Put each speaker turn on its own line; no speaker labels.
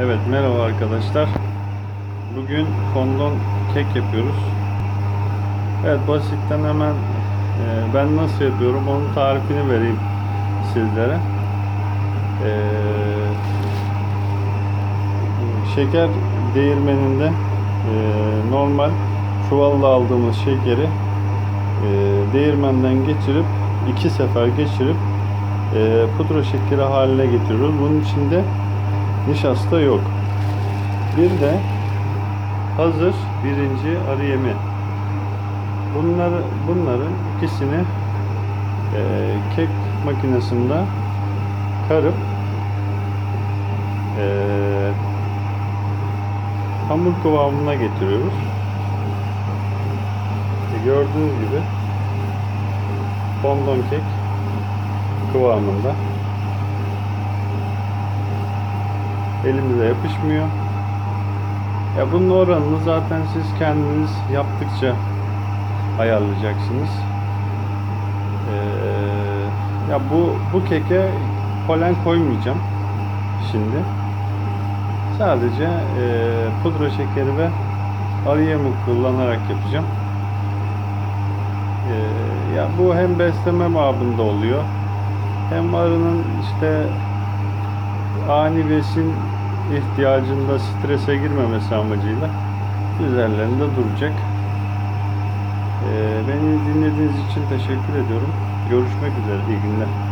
Evet merhaba arkadaşlar. Bugün fondon kek yapıyoruz. Evet basitten hemen e, ben nasıl yapıyorum onun tarifini vereyim sizlere. E, şeker değirmeninde e, normal çuvalla aldığımız şekeri e, değirmenden geçirip iki sefer geçirip e, pudra şekeri haline getiriyoruz. Bunun içinde nişasta yok. Bir de hazır birinci arı yemi. Bunları, bunların ikisini e, kek makinesinde karıp e, hamur kıvamına getiriyoruz. E, gördüğünüz gibi fondon kek kıvamında. Elimize yapışmıyor. Ya bunun oranını zaten siz kendiniz yaptıkça ayarlayacaksınız. Ee, ya bu bu keke polen koymayacağım şimdi. Sadece e, pudra şekeri ve arı kullanarak yapacağım. Ee, ya bu hem besleme babında oluyor. Hem arının işte ani besin ihtiyacında strese girmemesi amacıyla üzerlerinde duracak. Ee, beni dinlediğiniz için teşekkür ediyorum. Görüşmek üzere. İyi günler.